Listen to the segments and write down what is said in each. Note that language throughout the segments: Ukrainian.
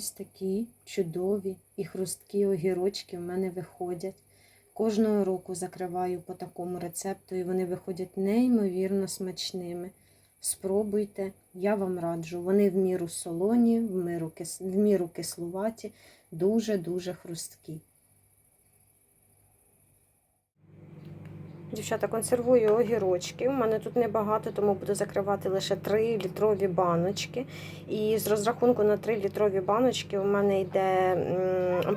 Ось такі чудові і хрусткі огірочки в мене виходять. Кожного року закриваю по такому рецепту, і вони виходять неймовірно смачними. Спробуйте, я вам раджу. Вони в міру солоні, в міру, кислуваті, дуже-дуже хрусткі. Дівчата, консервую огірочки. У мене тут небагато, тому буду закривати лише 3 літрові баночки. І з розрахунку на 3 літрові баночки у мене йде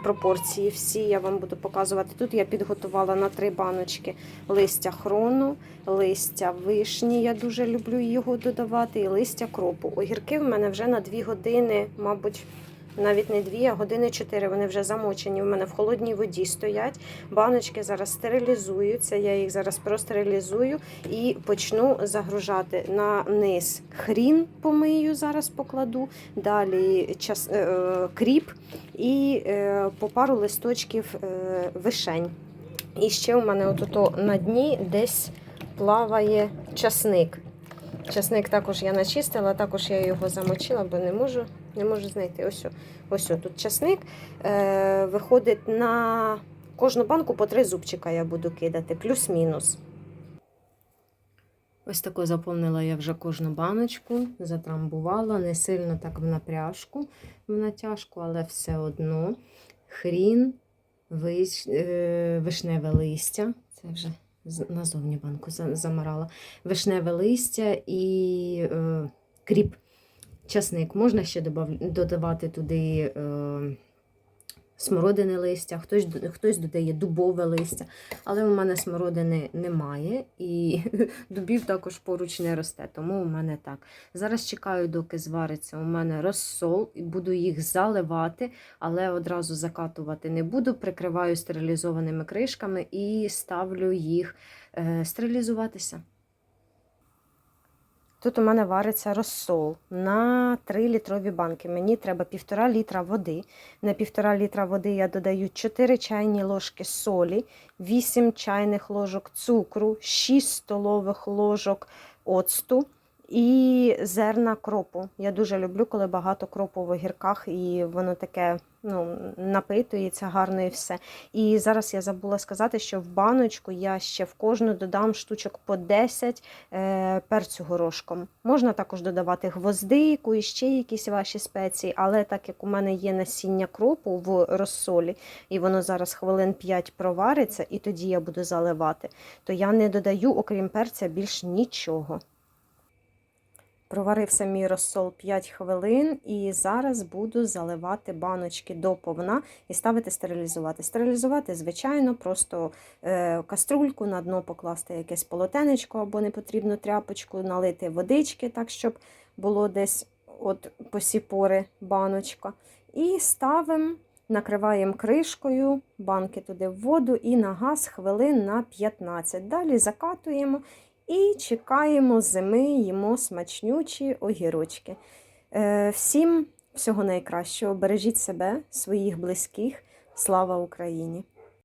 пропорції. Всі я вам буду показувати. Тут я підготувала на 3 баночки листя хрону, листя вишні. Я дуже люблю його додавати, і листя кропу. Огірки в мене вже на 2 години, мабуть. Навіть не дві, а години чотири. Вони вже замочені. У мене в холодній воді стоять. Баночки зараз стерилізуються. Я їх зараз простерилізую і почну загружати на низ хрін помию, зараз покладу. Далі час, е, кріп і е, по пару листочків е, вишень. І ще у мене отут на дні десь плаває часник. Часник також я начистила, також я його замочила, бо не можу не можу знайти. Ось, ось тут часник. Е, Виходить на кожну банку по три зубчика я буду кидати, плюс-мінус. Ось таку заповнила я вже кожну баночку, затрамбувала, не сильно так в напряжку, в натяжку, але все одно. Хрін, виш, е, вишневе листя. Це вже назовні банку замирала. Вишневе листя і е, кріп. Часник. Можна ще додавати туди е, смородини листя, хтось хтось додає дубове листя, але у мене смородини немає, і дубів також поруч не росте, тому у мене так. Зараз чекаю, доки звариться у мене розсол, і буду їх заливати, але одразу закатувати не буду. Прикриваю стерилізованими кришками і ставлю їх е, стерилізуватися. Тут у мене вариться розсол на 3 літрові банки. Мені треба 1,5 літра води. На 1,5 літра води я додаю 4 чайні ложки солі, 8 чайних ложок цукру, 6 столових ложок оцту і зерна кропу. Я дуже люблю, коли багато кропу в огірках, і воно таке ну, напитується гарно і все. І зараз я забула сказати, що в баночку я ще в кожну додам штучок по 10 е, перцю горошком. Можна також додавати гвоздику і ще якісь ваші спеції, але так як у мене є насіння кропу в розсолі, і воно зараз хвилин 5 провариться, і тоді я буду заливати, то я не додаю, окрім перця, більш нічого. Проварився мій розсол 5 хвилин, і зараз буду заливати баночки до повна і ставити стерилізувати. Стерилізувати, звичайно, просто е, каструльку на дно покласти якесь полотенечко або непотрібну тряпочку, налити водички, так, щоб було десь от посіпори баночка. І ставимо, накриваємо кришкою, банки туди в воду і на газ хвилин на 15. Далі закатуємо. І чекаємо зими, їмо смачнючі огірочки. Е, всім всього найкращого. Бережіть себе, своїх близьких. Слава Україні!